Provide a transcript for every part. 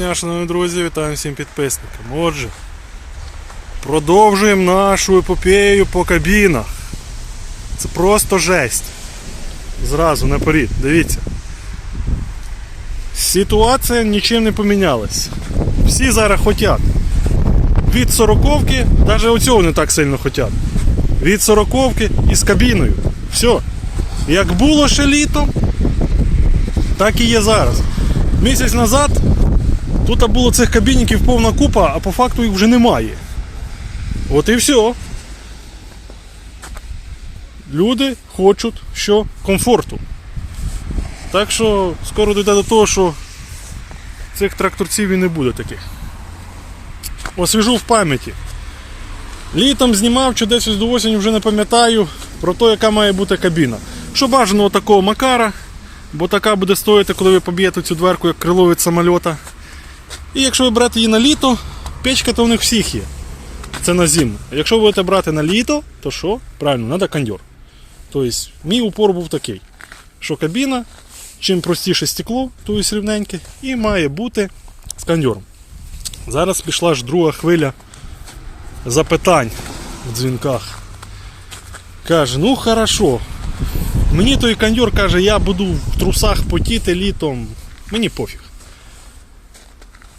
Дня, шановні друзі, вітаю всім підписникам. Отже, продовжуємо нашу епопею по кабінах. Це просто жесть. Зразу наперед, дивіться. Ситуація нічим не помінялась. Всі зараз хочуть. Від сороковки, навіть оцього не так сильно хочуть. Від сороковки і з кабіною. Все. Як було ще літом, так і є зараз. Місяць назад тут було цих кабінників повна купа, а по факту їх вже немає. От і все. Люди хочуть що комфорту. Так що скоро дійде до того, що цих тракторців і не буде таких. Освіжу в пам'яті. Літом знімав чи десь до осені вже не пам'ятаю про те, яка має бути кабіна. Що бажано такого макара, бо така буде стоїти, коли ви поб'єте цю дверку, як крило від самольота. І якщо ви берете її на літо, печка то у них всіх є. Це на зиму. Якщо ви будете брати на літо, то що? Правильно, треба кондьор. Тобто, мій упор був такий, що кабіна, чим простіше стекло, тобто рівненьке, і має бути з кондьором. Зараз пішла ж друга хвиля запитань в дзвінках. Каже, ну хорошо. Мені той кондьор каже, я буду в трусах потіти літом. Мені пофіг.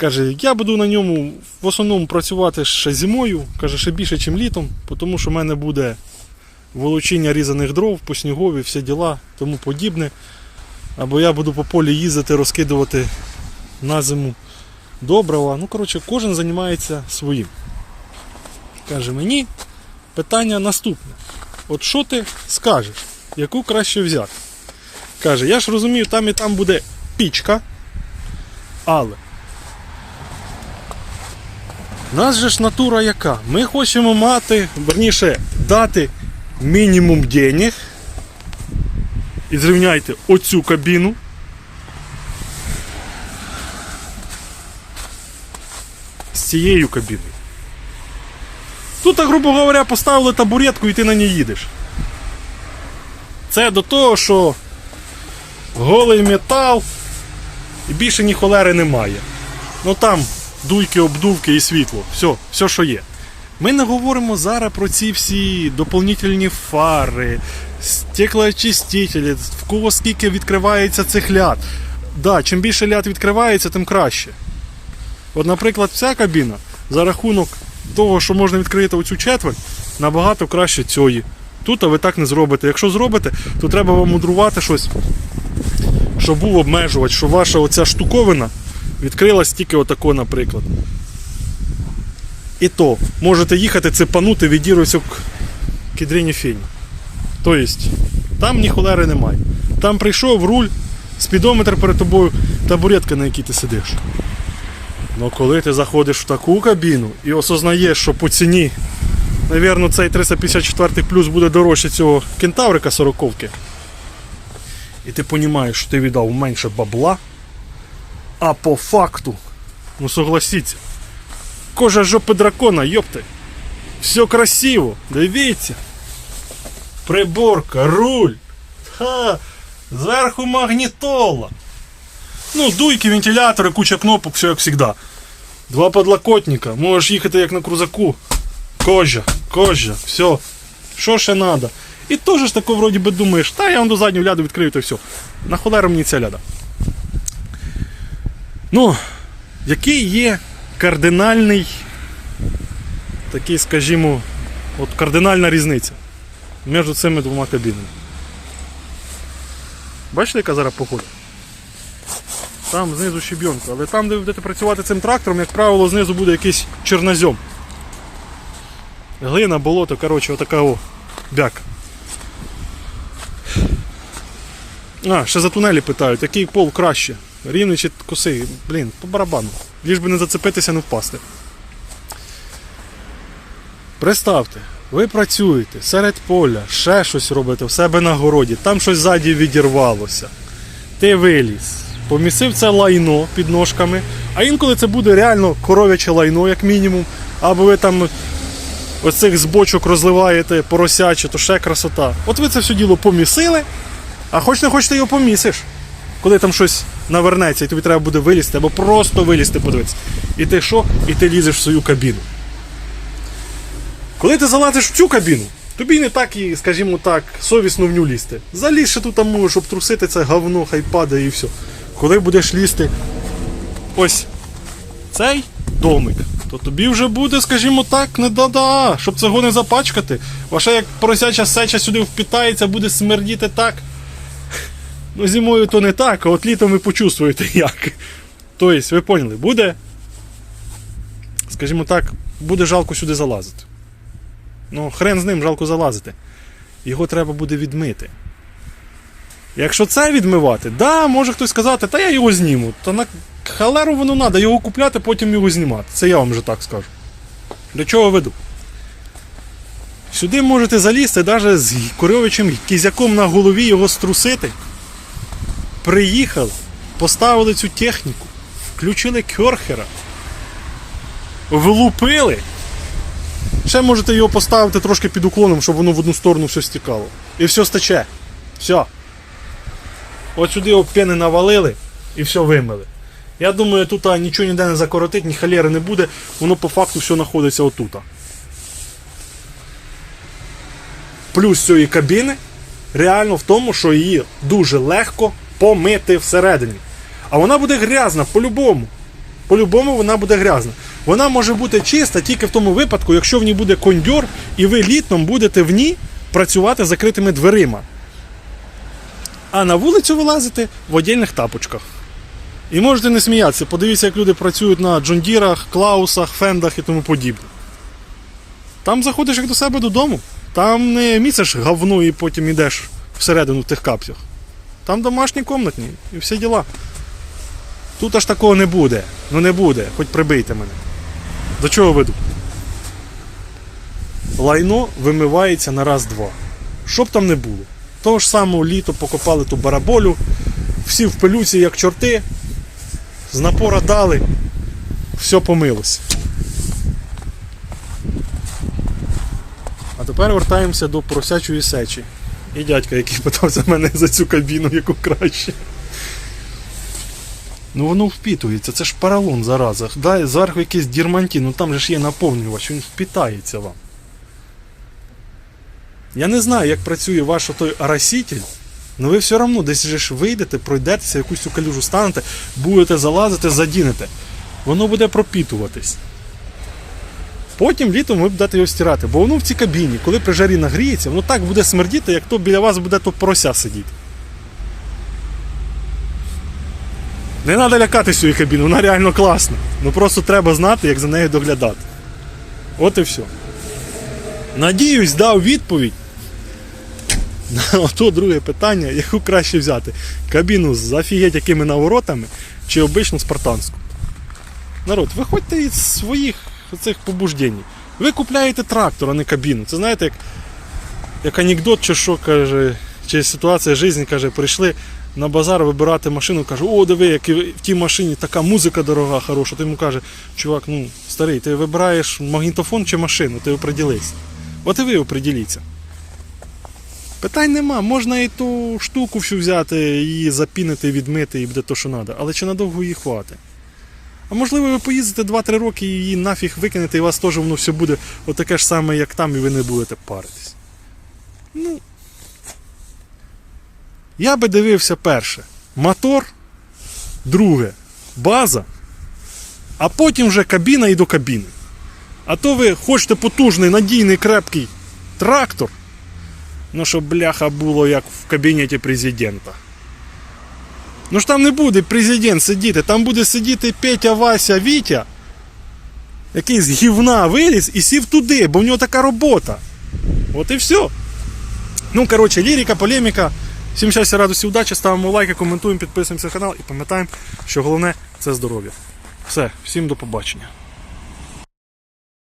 Каже, я буду на ньому в основному працювати ще зимою, каже, ще більше, ніж літом, тому що в мене буде волочіння різаних дров, по снігові, всі діла, тому подібне. Або я буду по полі їздити, розкидувати на зиму добрива. Ну, коротше, кожен займається своїм. Каже, мені питання наступне. От що ти скажеш, яку краще взяти? Каже, я ж розумію, там і там буде пічка, але нас же ж натура яка? Ми хочемо мати, верніше, дати мінімум денег. І зрівняйте оцю кабіну. З цією кабіною. Тут, грубо говоря, поставили табуретку і ти на ній їдеш. Це до того, що голий метал і більше ні холери немає. Ну там дуйки, обдувки і світло. Все, все, що є. Ми не говоримо зараз про ці всі доповнительні фари, стеклоочистителі, в кого скільки відкривається цих ляд. Да, чим більше ляд відкривається, тим краще. От, наприклад, ця кабіна за рахунок того, що можна відкрити оцю четверть, набагато краще цієї. Тут а ви так не зробите. Якщо зробите, то треба вам мудрувати щось, щоб був обмежувач, щоб ваша оця штуковина відкрилась тільки отако, наприклад. І то, можете їхати цепанути, відірватися к кідрині фіні. Тобто, там ні холери немає. Там прийшов руль, спідометр перед тобою, табуретка, на якій ти сидиш. Ну коли ти заходиш в таку кабіну і осознаєш, що по ціні, навірно, цей 354 плюс буде дорожче цього кентаврика 40-ки. І ти розумієш, що ти віддав менше бабла, а по факту, ну согласіться, кожа жопи дракона, йопти. Все красиво, дивіться. Приборка, руль. Ха, зверху магнітола. Ну, дуйки, вентилятори, куча кнопок, все як завжди. Два подлокотника, можеш їхати як на крузаку. Кожа, кожа, все. Що ще треба? І теж ж тако вроді би думаєш, та я вам до задню ляду відкрию, то все. На холеру мені ця ляда. Ну, який є кардинальний, такий, скажімо, от кардинальна різниця між цими двома кабінами. Бачите, яка зараз похода? Там знизу щебінка, але там, де ви будете працювати цим трактором, як правило, знизу буде якийсь чорнозьом. Глина, болото, коротше, отака о, бяка. А, ще за тунелі питають, який пол краще. Рівний чи косий. Блін, по барабану. Ліж би не зацепитися, не впасти. Представте, ви працюєте серед поля, ще щось робите в себе на городі, там щось ззаді відірвалося. Ти виліз, помісив це лайно під ножками, а інколи це буде реально коров'яче лайно, як мінімум, або ви там оцих з бочок розливаєте поросяче, то ще красота. От ви це все діло помісили, а хоч не хоч ти його помісиш. коли там щось навернеться, і тобі треба буде вилізти, або просто вилізти, подивитися. І ти що? І ти лізеш в свою кабіну. Коли ти залазиш в цю кабіну, тобі не так і, скажімо так, совісно в ню лізти. Залізь тут там можеш обтрусити це говно, хай падає і все. Коли будеш лізти ось цей домик, то тобі вже буде, скажімо так, не да-да, щоб цього не запачкати. Ваша як поросяча сеча сюди впітається, буде смердіти так. Ну, зимою то не так, а от літом ви почувствуєте як. Тобто, ви поняли, буде, скажімо так, буде жалко сюди залазити. Ну, хрен з ним жалко залазити. Його треба буде відмити. Якщо це відмивати, да, може хтось сказати, та я його зніму. Та на халеру воно треба, його купляти, потім його знімати. Це я вам вже так скажу. До чого веду? Сюди можете залізти навіть з коровичим кізяком на голові його струсити. Приїхали, поставили цю техніку, включили керхера, влупили. Ще можете його поставити трошки під уклоном, щоб воно в одну сторону все стікало. І все стече. Все. От сюди його пени навалили і все вимили. Я думаю, тут нічого ніде не закоротить, ні халери не буде, воно по факту все знаходиться отут. Плюс цієї кабіни реально в тому, що її дуже легко помити всередині. А вона буде грязна по-любому. По-любому вона буде грязна. Вона може бути чиста тільки в тому випадку, якщо в ній буде кондьор, і ви літом будете в ній працювати закритими дверима. А на вулицю вилазите в отдільних тапочках. І можете не сміятися, подивіться, як люди працюють на джондірах, клаусах, фендах і тому подібне. Там заходиш як до себе додому, там не місиш говно і потім йдеш всередину в тих капцях. Там домашні комнатні і всі діла. Тут аж такого не буде. Ну не буде, хоч прибийте мене. До чого веду? Лайно вимивається на раз-два. Що б там не було. Того ж самого літо покопали ту бараболю, всі в пилюці, як чорти, з напора дали, все помилось. А тепер вертаємося до поросячої сечі. І дядька, який питався мене за цю кабіну, яку краще. Ну воно впітується, це ж паралон зараза. Дай зверху якийсь дірмантін, ну там же ж є наповнювач, він впітається вам. Я не знаю, як працює ваш той ороситель, але ви все одно десь же ж вийдете, пройдетеся, якусь калюжу станете, будете залазити, задінете. Воно буде пропітуватись. Потім літом ви будете його стирати, бо воно в цій кабіні, коли при жарі нагріється, воно так буде смердіти, як то біля вас буде то порося сидіти. Не треба лякати цієї кабіни, вона реально класна. Ну просто треба знати, як за нею доглядати. От і все. Надіюсь, дав відповідь на ото друге питання, яку краще взяти. Кабіну з офігеть якими наворотами чи обичну спартанську. Народ, виходьте із своїх цих побуждень. Ви купляєте трактор, а не кабіну. Це знаєте, як, як анекдот, чи що каже, чи ситуація життя, каже, прийшли на базар вибирати машину, каже, о, диви, як в тій машині така музика дорога, хороша. Ти йому каже, чувак, ну старий, ти вибираєш магнітофон чи машину, ти оприділися. От і ви оприділіться. Питань нема, можна і ту штуку всю взяти, її запінити, відмити і буде то, що треба. Але чи надовго її хватить? А можливо, ви поїздите 2-3 роки і її нафіг викинете, і у вас теж воно все буде отаке ж саме, як там, і ви не будете паритись. Ну. Я би дивився перше. Мотор, друге, база, а потім вже кабіна і до кабіни. А то ви хочете потужний, надійний, крепкий трактор, ну щоб бляха було як в кабінеті президента. Ну ж там не буде президент сидіти, там буде сидіти Петя, Вася, Вітя, який з гівна виліз і сів туди, бо в нього така робота. От і все. Ну, коротше, лірика, полеміка. Всім щастя, радості, удачі, ставимо лайки, коментуємо, підписуємося на канал і пам'ятаємо, що головне це здоров'я. Все, всім до побачення.